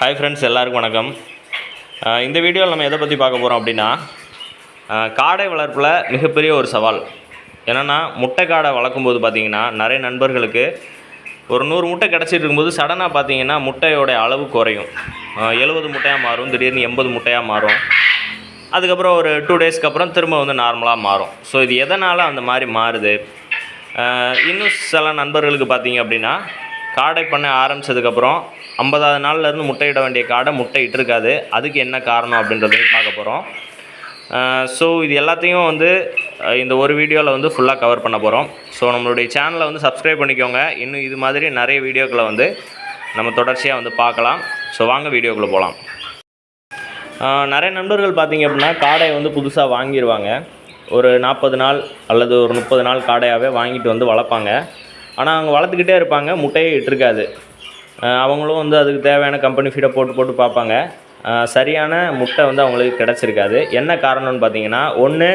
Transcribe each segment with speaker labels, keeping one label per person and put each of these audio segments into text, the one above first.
Speaker 1: Hi friends எல்லாருக்கும் வணக்கம். இந்த வீடியோவில் நம்ம எதை பற்றி பார்க்க போகிறோம் அப்படின்னா காடை வளர்ப்பில் மிகப்பெரிய ஒரு சவால். என்னென்னா முட்டை காடை வளர்க்கும்போது பார்த்தீங்கன்னா நிறைய நண்பர்களுக்கு ஒரு நூறு முட்டை கிடச்சிட்டு இருக்கும்போது சடனாக பார்த்தீங்கன்னா முட்டையோட அளவு குறையும். எழுபது முட்டையாக மாறும் திடீர்னு எண்பது முட்டையாக மாறும். அதுக்கப்புறம் ஒரு டூ டேஸ்க்கு அப்புறம் திரும்ப வந்து நார்மலாக மாறும். ஸோ இது எதனால் அந்த மாதிரி மாறுது? இன்னும் சில நண்பர்களுக்கு பார்த்தீங்க அப்படின்னா காடை பண்ண ஆரம்பித்ததுக்கப்புறம் ஐம்பதாவது நாள்லேருந்து முட்டையிட வேண்டிய காடை முட்டை இட்டிருக்காது. அதுக்கு என்ன காரணம் அப்படின்றதையும் பார்க்க போகிறோம் ஸோ இது எல்லாத்தையும் வந்து இந்த ஒரு வீடியோவில் வந்து ஃபுல்லாக கவர் பண்ண போகிறோம் ஸோ நம்மளுடைய சேனலை வந்து சப்ஸ்கிரைப் பண்ணிக்கோங்க. இன்னும் இது மாதிரி நிறைய வீடியோக்களை வந்து நம்ம தொடர்ச்சியாக வந்து பார்க்கலாம். ஸோ வாங்க வீடியோக்குள்ளே போகலாம் நிறைய நண்பர்கள் பார்த்திங்க அப்படின்னா காடை வந்து புதுசாக வாங்கிடுவாங்க ஒரு நாற்பது நாள் அல்லது ஒரு முப்பது நாள் காடையாகவே வாங்கிட்டு வந்து வளர்ப்பாங்க. ஆனால் அவங்க வளர்த்துக்கிட்டே இருப்பாங்க. முட்டையே இட்டிருக்காது. அவங்களும் வந்து அதுக்கு தேவையான கம்பெனி ஃபீடை போட்டு போட்டு பார்ப்பாங்க. சரியான முட்டை வந்து அவங்களுக்கு கிடச்சிருக்காது. என்ன காரணம்னு பார்த்தீங்கன்னா ஒன்று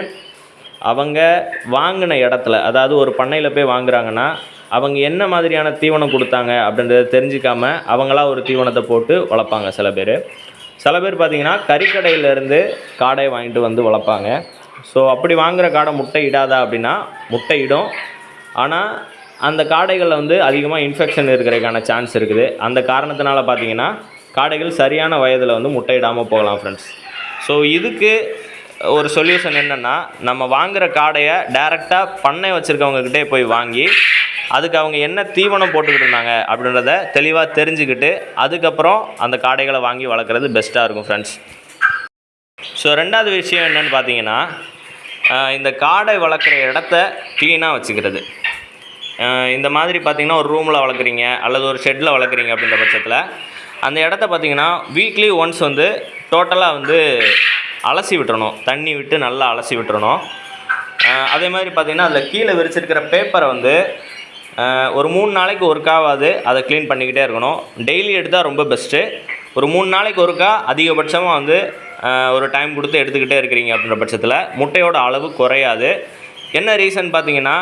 Speaker 1: அவங்க வாங்கின இடத்துல அதாவது ஒரு பண்ணையில் போய் வாங்குறாங்கன்னா அவங்க என்ன மாதிரியான தீவனம் கொடுத்தாங்க அப்படின்றத தெரிஞ்சுக்காம அவங்களா ஒரு தீவனத்தை போட்டு வளர்ப்பாங்க சில பேர். சில பேர் பார்த்தீங்கன்னா கறிக்கடையிலேருந்து காடை வாங்கிட்டு வந்து வளர்ப்பாங்க. ஸோ அப்படி வாங்குற காடை முட்டை இடாதா அப்படின்னா முட்டை இடும். ஆனால் அந்த காடைகளில் வந்து அதிகமாக இன்ஃபெக்ஷன் இருக்கிறதுக்கான சான்ஸ் இருக்குது. அந்த காரணத்தினால பார்த்தீங்கன்னா காடைகள் சரியான வயதில் வந்து முட்டையிடாமல் போகலாம் ஃப்ரெண்ட்ஸ் ஸோ இதுக்கு ஒரு சொல்யூஷன் என்னென்னா நம்ம வாங்குகிற காடையை டைரெக்டாக பண்ணை வச்சுருக்கவங்கக்கிட்டே போய் வாங்கி அதுக்கு அவங்க என்ன தீவனம் போட்டுக்கிட்டு இருந்தாங்க அப்படின்றத தெளிவாக தெரிஞ்சுக்கிட்டு அதுக்கப்புறம் அந்த காடைகளை வாங்கி வளர்க்குறது பெஸ்ட்டாக இருக்கும் ஃப்ரெண்ட்ஸ் ஸோ ரெண்டாவது விஷயம் என்னென்னு பார்த்தீங்கன்னா இந்த காடை வளர்க்குற இடத்த க்ளீனாக வச்சுக்கிறது. இந்த மாதிரி பார்த்தீங்கன்னா ஒரு ரூமில் வளர்க்குறீங்க அல்லது ஒரு ஷெட்டில் வளர்க்குறீங்க அப்படின்ற பட்சத்தில் அந்த இடத்த பார்த்தீங்கன்னா வீக்லி ஒன்ஸ் வந்து டோட்டலாக வந்து அலசி விட்டுறணும். தண்ணி விட்டு நல்லா அலசி விட்டுறணும். அதே மாதிரி பார்த்திங்கன்னா அதில் கீழே விரிச்சிருக்கிற பேப்பரை வந்து ஒரு மூணு நாளைக்கு ஒருக்காவது அதை க்ளீன் பண்ணிக்கிட்டே இருக்கணும். டெய்லி எடுத்தால் ரொம்ப பெஸ்ட்டு ஒரு மூணு நாளைக்கு ஒருக்கா அதிகபட்சமாக வந்து ஒரு டைம் கொடுத்து எடுத்துக்கிட்டே இருக்கிறீங்க அப்படின்ற பட்சத்தில் முட்டையோட அளவு குறையாது. என்ன ரீசன் பார்த்தீங்கன்னா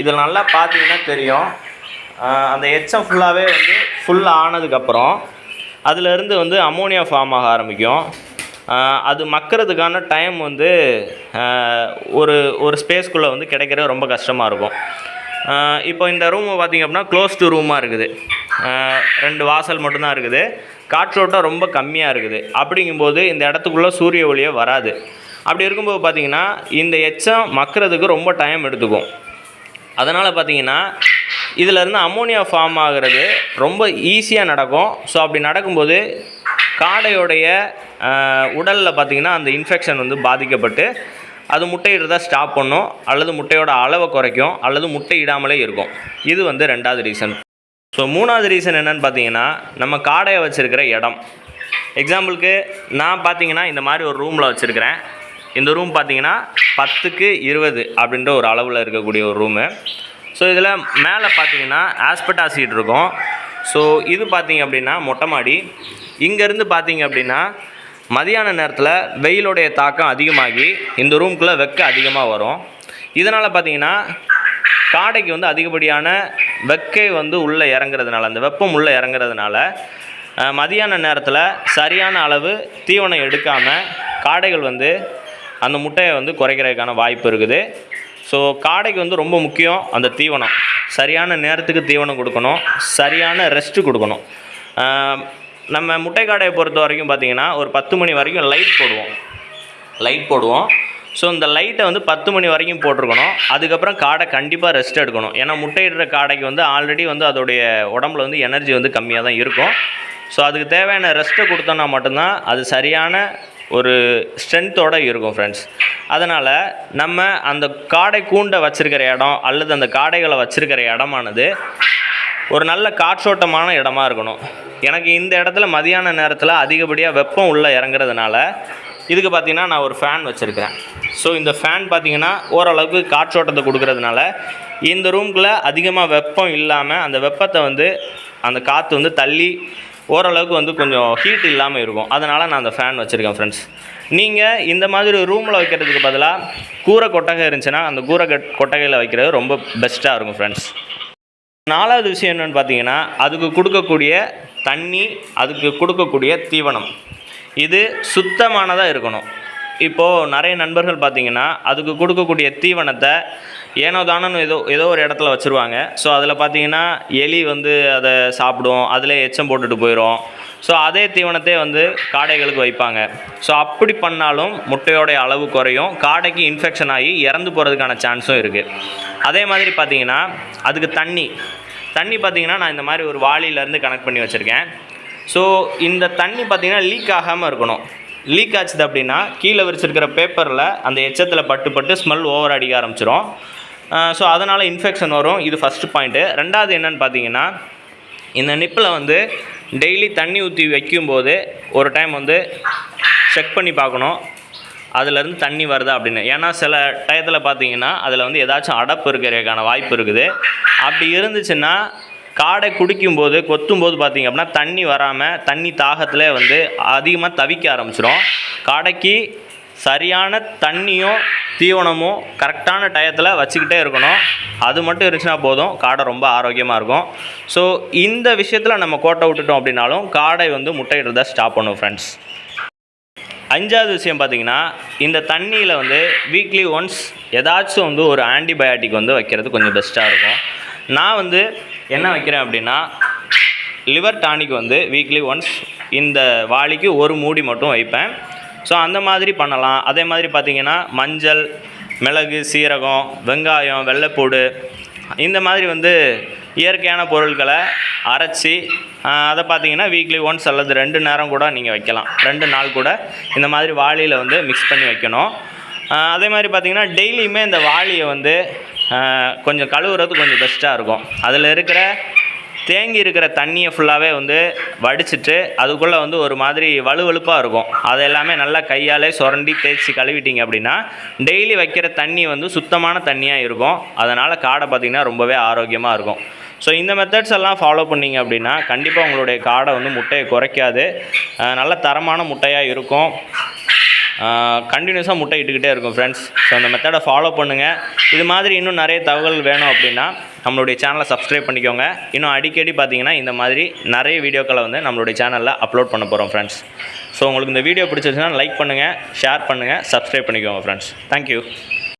Speaker 1: இதில் நல்லா பார்த்தீங்கன்னா தெரியும். அந்த எச்சம் ஃபுல்லாகவே வந்து ஃபுல் ஆனதுக்கப்புறம் அதிலிருந்து வந்து அமோனியா ஃபார்ம் ஆக ஆரம்பிக்கும். அது மக்கிறதுக்கான டைம் வந்து ஒரு ஒரு ஸ்பேஸ்க்குள்ளே வந்து கிடைக்கிறது ரொம்ப கஷ்டமாக இருக்கும். இப்போ இந்த ரூம் பார்த்திங்க அப்படின்னா க்ளோஸ் டு ரூமாக இருக்குது ரெண்டு வாசல் மட்டும்தான் இருக்குது. காற்றோட்டம் ரொம்ப கம்மியாக இருக்குது. அப்படிங்கும்போது இந்த இடத்துக்குள்ளே சூரிய ஒளியே வராது. அப்படி இருக்கும்போது பார்த்திங்கன்னா இந்த எச்சம் மக்கிறதுக்கு ரொம்ப டைம் எடுத்துக்கும். அதனால் பார்த்தீங்கன்னா இதிலேருந்து அமோனியா ஃபார்ம் ஆகிறது ரொம்ப ஈஸியாக நடக்கும். ஸோ அப்படி நடக்கும்போது காடையோடைய உடலில் பார்த்தீங்கன்னா அந்த இன்ஃபெக்ஷன் வந்து பாதிக்கப்பட்டு அது முட்டையிடுறதா ஸ்டாப் பண்ணும். அல்லது முட்டையோட அளவை குறைக்கும். அல்லது முட்டை இடாமலே இருக்கும். இது வந்து ரெண்டாவது ரீசன் ஸோ மூணாவது ரீசன் என்னன்னு பார்த்தீங்கன்னா நம்ம காடையை வச்சுருக்கிற இடம். எக்ஸாம்பிளுக்கு நான் பார்த்தீங்கன்னா இந்த மாதிரி ஒரு ரூமில் வச்சுருக்கிறேன். இந்த ரூம் பார்த்தீங்கன்னா பத்துக்கு இருபது அப்படின்ற ஒரு அளவில் இருக்கக்கூடிய ஒரு ரூமு ஸோ இதில் மேலே பார்த்தீங்கன்னா ஆஸ்பெட்டா சீட் இருக்கும். ஸோ இது பார்த்தீங்க அப்படின்னா மொட்டை மாடி. இங்கேருந்து பார்த்தீங்க அப்படின்னா மதியான நேரத்தில் வெயிலுடைய தாக்கம் அதிகமாகி இந்த ரூம்குள்ளே வெக்க அதிகமாக வரும். இதனால் பார்த்தீங்கன்னா காடைக்கு வந்து அதிகப்படியான வெக்கை வந்து உள்ளே இறங்குறதுனால அந்த வெப்பம் உள்ளே இறங்குறதுனால மதியான நேரத்தில் சரியான அளவு தீவனம் எடுக்காமல் காடைகள் வந்து அந்த முட்டையை வந்து குறைக்கிறதுக்கான வாய்ப்பு இருக்குது. ஸோ காடைக்கு வந்து ரொம்ப முக்கியம் அந்த தீவனம். சரியான நேரத்துக்கு தீவனம் கொடுக்கணும். சரியான ரெஸ்ட்டு கொடுக்கணும். நம்ம முட்டை காடையை பொறுத்த வரைக்கும் பார்த்திங்கன்னா ஒரு பத்து மணி வரைக்கும் லைட் போடுவோம். லைட் போடுவோம். ஸோ இந்த லைட்டை வந்து பத்து மணி வரைக்கும் போட்டிருக்கணும். அதுக்கப்புறம் காடை கண்டிப்பாக ரெஸ்ட் எடுக்கணும். ஏன்னா முட்டையிடுற காடைக்கு வந்து ஆல்ரெடி வந்து அதோடைய உடம்புல வந்து எனர்ஜி வந்து கம்மியாக தான் இருக்கும். ஸோ அதுக்கு தேவையான ரெஸ்ட்டை கொடுத்தோன்னா மட்டும்தான் அது சரியான ஒரு ஸ்ட்ரென்த்தோடு இருக்கும் ஃப்ரெண்ட்ஸ் அதனால் நம்ம அந்த காடை கூண்டை வச்சுருக்கிற இடம் அல்லது அந்த காடைகளை வச்சுருக்கிற இடமானது ஒரு நல்ல காற்றோட்டமான இடமா இருக்கணும். எனக்கு இந்த இடத்துல மதியான நேரத்தில் அதிகப்படியாக வெப்பம் உள்ளே இறங்குறதுனால இதுக்கு பார்த்தீங்கன்னா நான் ஒரு ஃபேன் வச்சுருக்கிறேன். ஸோ இந்த ஃபேன் பார்த்திங்கன்னா ஓரளவுக்கு காற்றோட்டத்தை கொடுக்கறதுனால இந்த ரூம்குள்ளே அதிகமாக வெப்பம் இல்லாமல் அந்த வெப்பத்தை வந்து அந்த காற்று வந்து தள்ளி ஓரளவுக்கு வந்து கொஞ்சம் ஹீட் இல்லாமல் இருக்கும். அதனால் நான் அந்த ஃபேன் வச்சுருக்கேன் ஃப்ரெண்ட்ஸ் நீங்கள் இந்த மாதிரி ரூமில் வைக்கிறதுக்கு பதிலாக கூரை கொட்டகை இருந்துச்சுன்னா அந்த கூரை கட் கொட்டகையில் வைக்கிறது ரொம்ப பெஸ்ட்டாக இருக்கும் ஃப்ரெண்ட்ஸ் நாலாவது விஷயம் என்னென்னு பார்த்தீங்கன்னா அதுக்கு கொடுக்கக்கூடிய தண்ணி அதுக்கு கொடுக்கக்கூடிய தீவனம். இது சுத்தமானதாக இருக்கணும். இப்போது நிறைய நண்பர்கள் பார்த்தீங்கன்னா அதுக்கு கொடுக்கக்கூடிய தீவனத்தை ஏனோ தானோன்னு ஏதோ ஏதோ ஒரு இடத்துல வச்சுருவாங்க. ஸோ அதில் பார்த்தீங்கன்னா எலி வந்து அதை சாப்பிடும் அதில் எச்சம் போட்டுட்டு போயிடும் ஸோ அதே தீவனத்தை வந்து காடைகளுக்கு வைப்பாங்க. ஸோ அப்படி பண்ணாலும் முட்டையோடைய அளவு குறையும் காடைக்கு இன்ஃபெக்ஷன் ஆகி இறந்து போகிறதுக்கான சான்ஸும் இருக்குது அதே மாதிரி பார்த்தீங்கன்னா அதுக்கு தண்ணி. தண்ணி பார்த்தீங்கன்னா நான் இந்த மாதிரி ஒரு வாளியிலேருந்து கனெக்ட் பண்ணி வச்சுருக்கேன். ஸோ இந்த தண்ணி பார்த்திங்கன்னா லீக் ஆகாமல் இருக்கணும். லீக் ஆச்சுது அப்படின்னா கீழே விரிச்சிருக்கிற பேப்பரில் அந்த எச்சத்தில் பட்டு பட்டு ஸ்மெல் ஓவர் அடிக்க ஆரம்பிச்சிடும் ஸோ அதனால் இன்ஃபெக்ஷன் வரும். இது ஃபஸ்ட்டு பாயிண்ட்டு ரெண்டாவது என்னன்னு பார்த்தீங்கன்னா இந்த நிப்பில் வந்து டெய்லி தண்ணி ஊற்றி வைக்கும்போது ஒரு டைம் வந்து செக் பண்ணி பார்க்கணும். அதுலேருந்து தண்ணி வருதா அப்படின்னு. ஏன்னா சில டயத்தில் பார்த்தீங்கன்னா அதில் வந்து ஏதாச்சும் அடப்பு இருக்கிறதுக்கான வாய்ப்பு இருக்குது. அப்படி இருந்துச்சுன்னா காடை குடிக்கும்போது கொத்தும்போது பார்த்தீங்க அப்படின்னா தண்ணி வராமல் தண்ணி தாகத்தில் வந்து அதிகமாக தவிக்க ஆரம்பிச்சிடும் காடைக்கு சரியான தண்ணியும் தீவனமும் கரெக்டான டயத்தில் வச்சுக்கிட்டே இருக்கணும். அது மட்டும் இருந்துச்சுன்னா போதும். காடை ரொம்ப ஆரோக்கியமாக இருக்கும். ஸோ இந்த விஷயத்தில் நம்ம கோட்டை விட்டுட்டோம் அப்படின்னாலும் காடை வந்து முட்டையிடுறத ஸ்டாப் பண்ணும் ஃப்ரெண்ட்ஸ் அஞ்சாவது விஷயம் பார்த்தீங்கன்னா இந்த தண்ணியில் வந்து வீக்லி ஒன்ஸ் ஏதாச்சும் வந்து ஒரு ஆன்டிபயாட்டிக் வந்து வைக்கிறது கொஞ்சம் பெஸ்ட்டாக இருக்கும். நான் வந்து என்ன வைக்கிறேன் அப்படின்னா லிவர் டானிக் வந்து வீக்லி ஒன்ஸ் இந்த வாளிக்கு ஒரு மூடி மட்டும் வைப்பேன். ஸோ அந்த மாதிரி பண்ணலாம். அதே மாதிரி பார்த்திங்கன்னா மஞ்சள் மிளகு சீரகம் வெங்காயம் வெள்ளைப்பூடு இந்த மாதிரி வந்து இயற்கையான பொருட்களை அரைச்சி அதை பார்த்தீங்கன்னா வீக்லி ஒன்ஸ் அல்லது ரெண்டு நேரம் கூட நீங்கள் வைக்கலாம். ரெண்டு நாள் கூட இந்த மாதிரி வாளியில் வந்து மிக்ஸ் பண்ணி வைக்கணும். அதே மாதிரி பார்த்திங்கன்னா டெய்லியுமே இந்த வாளியை வந்து கொஞ்சம் கழுவுறது கொஞ்சம் பெஸ்ட்டாக இருக்கும். அதில் இருக்கிற தேங்கி இருக்கிற தண்ணியை ஃபுல்லாகவே வந்து வடிச்சிட்டு அதுக்குள்ளே வந்து ஒரு மாதிரி வலுவழுப்பாக இருக்கும். அது எல்லாமே நல்லா கையாலே சுரண்டி தேய்ச்சி கழுவிட்டீங்க அப்படின்னா டெய்லி வைக்கிற தண்ணி வந்து சுத்தமான தண்ணியாக இருக்கும். அதனால் காடை பார்த்திங்கன்னா ரொம்பவே ஆரோக்கியமாக இருக்கும். ஸோ இந்த மெத்தட்ஸ் எல்லாம் ஃபாலோ பண்ணீங்க அப்படின்னா கண்டிப்பாக உங்களுடைய காடை வந்து முட்டையை குறைக்காது. நல்ல தரமான முட்டையாக இருக்கும். கண்டினியூஸாக முட்டை இட்டுக்கிட்டே இருக்கும் ஃப்ரெண்ட்ஸ் ஸோ அந்த மெத்தடை ஃபாலோ பண்ணுங்கள் இது மாதிரி இன்னும் நிறைய தகவல் வேணும் அப்படின்னா நம்மளுடைய சேனலை சப்ஸ்கிரைப் பண்ணிக்கோங்க. இன்னும் அடிக்கடி பார்த்தீங்கன்னா இந்த மாதிரி நிறைய வீடியோக்களை வந்து நம்மளுடைய சேனலில் அப்லோட் பண்ண போகிறோம் ஃப்ரெண்ட்ஸ் ஸோ உங்களுக்கு இந்த வீடியோ பிடிச்சிருச்சுன்னா லைக் பண்ணுங்கள் ஷேர் பண்ணுங்கள் சப்ஸ்கிரைப் பண்ணிக்கோங்க ஃப்ரெண்ட்ஸ் தேங்க்யூ